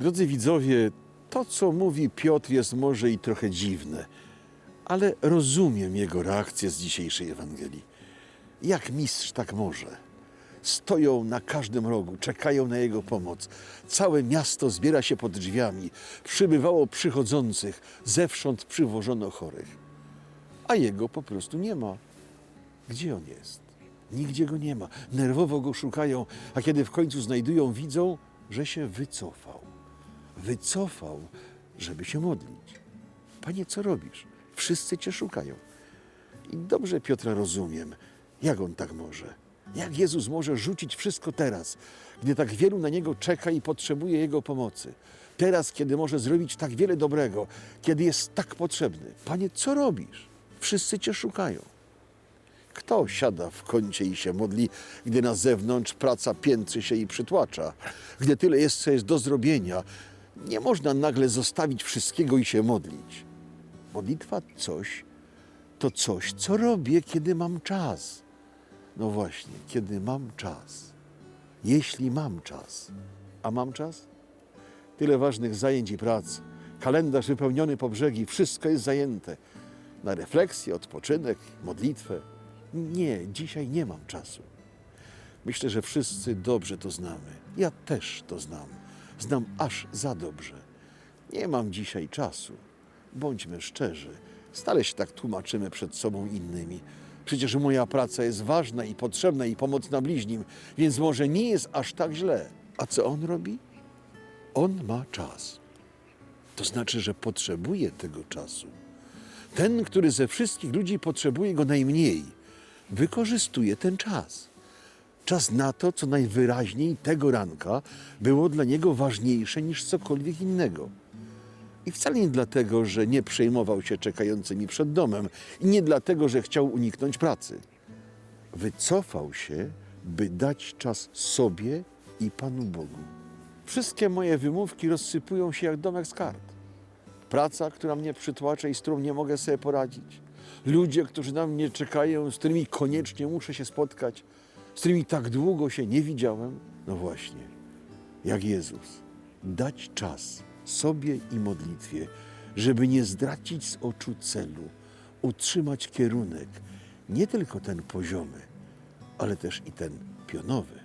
Drodzy widzowie, to co mówi Piotr jest może i trochę dziwne, ale rozumiem jego reakcję z dzisiejszej Ewangelii. Jak mistrz tak może? Stoją na każdym rogu, czekają na jego pomoc. Całe miasto zbiera się pod drzwiami. Przybywało przychodzących, zewsząd przywożono chorych. A jego po prostu nie ma. Gdzie on jest? Nigdzie go nie ma. Nerwowo go szukają, a kiedy w końcu znajdują, widzą, że się wycofał. Wycofał, żeby się modlić. Panie, co robisz? Wszyscy cię szukają. I dobrze Piotra rozumiem. Jak on tak może? Jak Jezus może rzucić wszystko teraz, gdy tak wielu na niego czeka i potrzebuje jego pomocy? Teraz, kiedy może zrobić tak wiele dobrego, kiedy jest tak potrzebny. Panie, co robisz? Wszyscy cię szukają. Kto siada w kącie i się modli, gdy na zewnątrz praca piętrzy się i przytłacza, gdy tyle jest, co jest do zrobienia? Nie można nagle zostawić wszystkiego i się modlić. Modlitwa coś, to coś, co robię, kiedy mam czas. No właśnie, kiedy mam czas. Jeśli mam czas. A mam czas? Tyle ważnych zajęć i prac. Kalendarz wypełniony po brzegi, wszystko jest zajęte. Na refleksję, odpoczynek, modlitwę. Nie, dzisiaj nie mam czasu. Myślę, że wszyscy dobrze to znamy. Ja też to znam. Znam aż za dobrze. Nie mam dzisiaj czasu. Bądźmy szczerzy. Stale się tak tłumaczymy przed sobą innymi. Przecież moja praca jest ważna i potrzebna i pomocna bliźnim, więc może nie jest aż tak źle. A co on robi? On ma czas. To znaczy, że potrzebuje tego czasu. Ten, który ze wszystkich ludzi potrzebuje go najmniej, wykorzystuje ten czas. Czas na to, co najwyraźniej tego ranka było dla niego ważniejsze niż cokolwiek innego. I wcale nie dlatego, że nie przejmował się czekającymi przed domem, i nie dlatego, że chciał uniknąć pracy. Wycofał się, by dać czas sobie i Panu Bogu. Wszystkie moje wymówki rozsypują się jak domek z kart. Praca, która mnie przytłacza i z którą nie mogę sobie poradzić. Ludzie, którzy na mnie czekają, z którymi koniecznie muszę się spotkać, z którymi tak długo się nie widziałem. No właśnie, jak Jezus, dać czas sobie i modlitwie, żeby nie zdracić z oczu celu, utrzymać kierunek, nie tylko ten poziomy, ale też i ten pionowy.